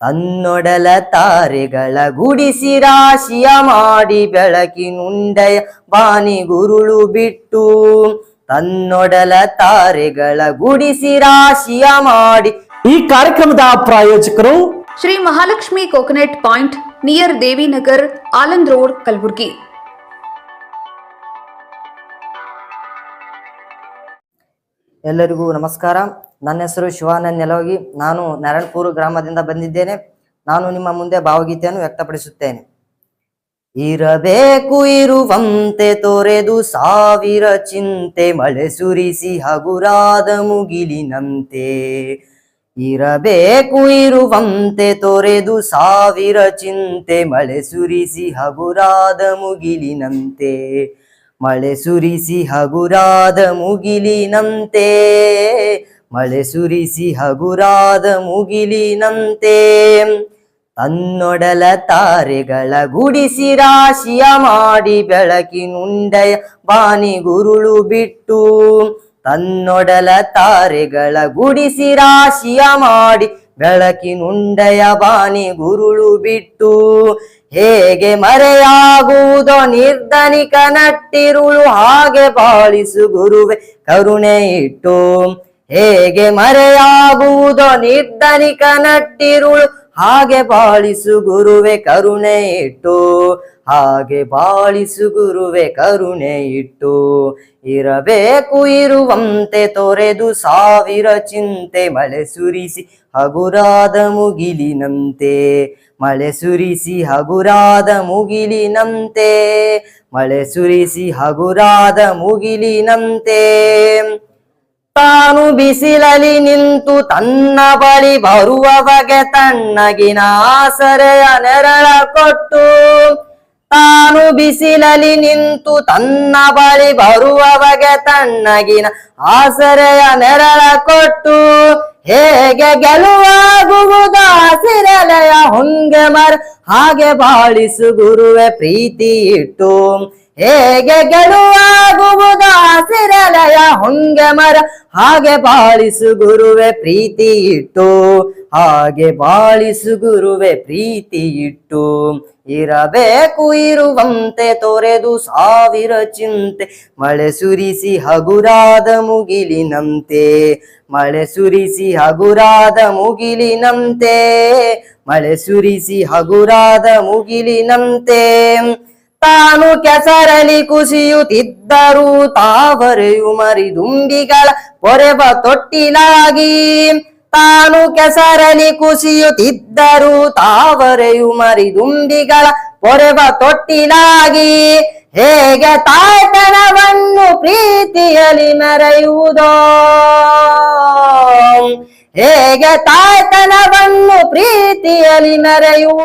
ತನ್ನೊಡಲ ತಾರೆಗಳ ಗುಡಿಸಿ ರಾಶಿಯ ಮಾಡಿ ಬೆಳಕಿನುಂಡೆಯ ಬಾನಿ ಗುರುಳು ಬಿಟ್ಟು ತನ್ನೊಡಲ ತಾರೆಗಳ ಗುಡಿಸಿ ರಾಶಿಯ ಮಾಡಿ. ಈ ಕಾರ್ಯಕ್ರಮದ ಪ್ರಾಯೋಜಕರು Shri Mahalakshmi coconut point near Devinagar Aland road Kalaburagi. ಎಲ್ಲರಿಗೂ ನಮಸ್ಕಾರ. ನನ್ನ ಹೆಸರು ಶಿವಾನಂದ್ ನೆಲೋಗಿ. ನಾನು ನಾರಾಯಣಪುರ ಗ್ರಾಮದಿಂದ ಬಂದಿದ್ದೇನೆ. ನಾನು ನಿಮ್ಮ ಮುಂದೆ ಭಾವಗೀತೆಯನ್ನು ವ್ಯಕ್ತಪಡಿಸುತ್ತೇನೆ. ಇರಬೇಕು ಇರುವಂತೆ ತೊರೆದು ಸಾವಿರ ಚಿಂತೆ ಮಳೆ ಸುರಿಸಿ ಹಗುರಾದ ಮುಗಿಲಿನಂತೆ. ಇರಬೇಕು ಇರುವಂತೆ ತೊರೆದು ಸಾವಿರ ಚಿಂತೆ ಮಳೆ ಸುರಿಸಿ ಹಗುರಾದ ಮುಗಿಲಿನಂತೆ. ಮಳೆ ಸುರಿಸಿ ಹಗುರಾದ ಮುಗಿಲಿನಂತೆ. ಮಳೆ ಸುರಿಸಿ ಹಗುರಾದ ಮುಗಿಲಿನಂತೆ. ತನ್ನೊಡಲ ತಾರೆಗಳ ಗುಡಿಸಿ ರಾಶಿಯ ಮಾಡಿ ಬೆಳಕಿನುಂಡೆಯ ಬಾನಿ ಗುರುಳು ಬಿಟ್ಟು. ತನ್ನೊಡಲ ತಾರೆಗಳ ಗುಡಿಸಿ ರಾಶಿಯ ಮಾಡಿ ಬೆಳಕಿನುಂಡೆಯ ಬಾನಿ ಗುರುಳು ಬಿಟ್ಟು. ಹೇಗೆ ಮರೆಯಾಗುವುದೋ ನಿರ್ಧನಿಕ ನಟ್ಟಿರುಳು ಹಾಗೆ ಬಾಳಿಸು ಗುರುವೆ ಕರುಣೆ ಇಟ್ಟು. ಹೇಗೆ ಮರೆಯಾಗುವುದೋ ನಿರ್ಧನಿಕ ನಟ್ಟಿರುಳು. ಹಾಗೆ ಬಾಳಿಸು ಗುರುವೆ ಕರುಣೆ ಇಟ್ಟು. ಹಾಗೆ ಬಾಳಿಸು ಗುರುವೆ ಕರುಣೆ ಇಟ್ಟು. ಇರಬೇಕು ಇರುವಂತೆ ತೊರೆದು ಸಾವಿರ ಚಿಂತೆ ಮಳೆ ಸುರಿಸಿ ಹಗುರಾದ ಮುಗಿಲಿನಂತೆ. ಮಳೆ ಸುರಿಸಿ ಹಗುರಾದ ಮುಗಿಲಿನಂತೆ. ಮಳೆ ಸುರಿಸಿ ಹಗುರಾದ ಮುಗಿಲಿನಂತೆ. ತಾನು ಬಿಸಿಲಲ್ಲಿ ನಿಂತು ತನ್ನ ಬಳಿ ಬರುವವಗೆ ತಣ್ಣಗಿನ ಆಸರೆಯ ನೆರಳ ಕೊಟ್ಟು, ತಾನು ಬಿಸಿಲಲ್ಲಿ ನಿಂತು ತನ್ನ ಬಳಿ ಬರುವವಗೆ ತಣ್ಣಗಿನ ಆಸರೆಯ ನೆರಳ ಕೊಟ್ಟು, ಹೇಗೆ ಗೆಲುವಾಗುವುದು ಹಸಿರೆಲೆಯ ಹೊಂಗೆ ಮರ, ಹಾಗೆ ಬಾಳಿಸು ಗುರುವೆ ಪ್ರೀತಿ ಇಟ್ಟು ಹೇಗೆ ಗೆಲುವಾಗುವುದು ಹಸಿರೆಲೆಯ ಹೊಂಗೆ ಮರ. ಹಾಗೆ ಬಾಳಿಸು ಗುರುವೆ ಪ್ರೀತಿ ಇಟ್ಟು, ಹಾಗೆ ಬಾಳಿಸು ಗುರುವೆ ಪ್ರೀತಿ ಇಟ್ಟು. ಇರಬೇಕು ಇರುವಂತೆ ತೊರೆದು ಸಾವಿರ ಚಿಂತೆ. ಮಳೆ ಸುರಿಸಿ ಹಗುರಾದ ಮುಗಿಲಿನಂತೆ, ಮಳೆ ಸುರಿಸಿ ಹಗುರಾದ ಮುಗಿಲಿನಂತೆ, ಮಳೆ ಸುರಿಸಿ ಹಗುರಾದ ಮುಗಿಲಿನಂತೆ. ತಾನು ಕೆಸರಲಿ ಕುಸಿಯುತ್ತಿದ್ದರೂ ತಾವರೆಯು ಮರಿದುಂಬಿಗಳ ಪೊರೆವ ತೊಟ್ಟಿನಾಗಿ. ತಾನು ಕೆಸರಲಿ ಕುಸಿಯುತ್ತಿದ್ದರೂ ತಾವರೆಯು ಮರಿದುಂಬಿಗಳ ಪೊರೆವ ತೊಟ್ಟಿನಾಗಿ. ಹೇಗೆ ತಾಯ್ತನವನ್ನು ಪ್ರೀತಿಯಲಿ ಮರೆಯುವುದೋ? ಹೇಗೆ ತಾಯ್ತನವನ್ನು ಪ್ರೀತಿಯಲ್ಲಿ ಮೆರೆಯುವುದು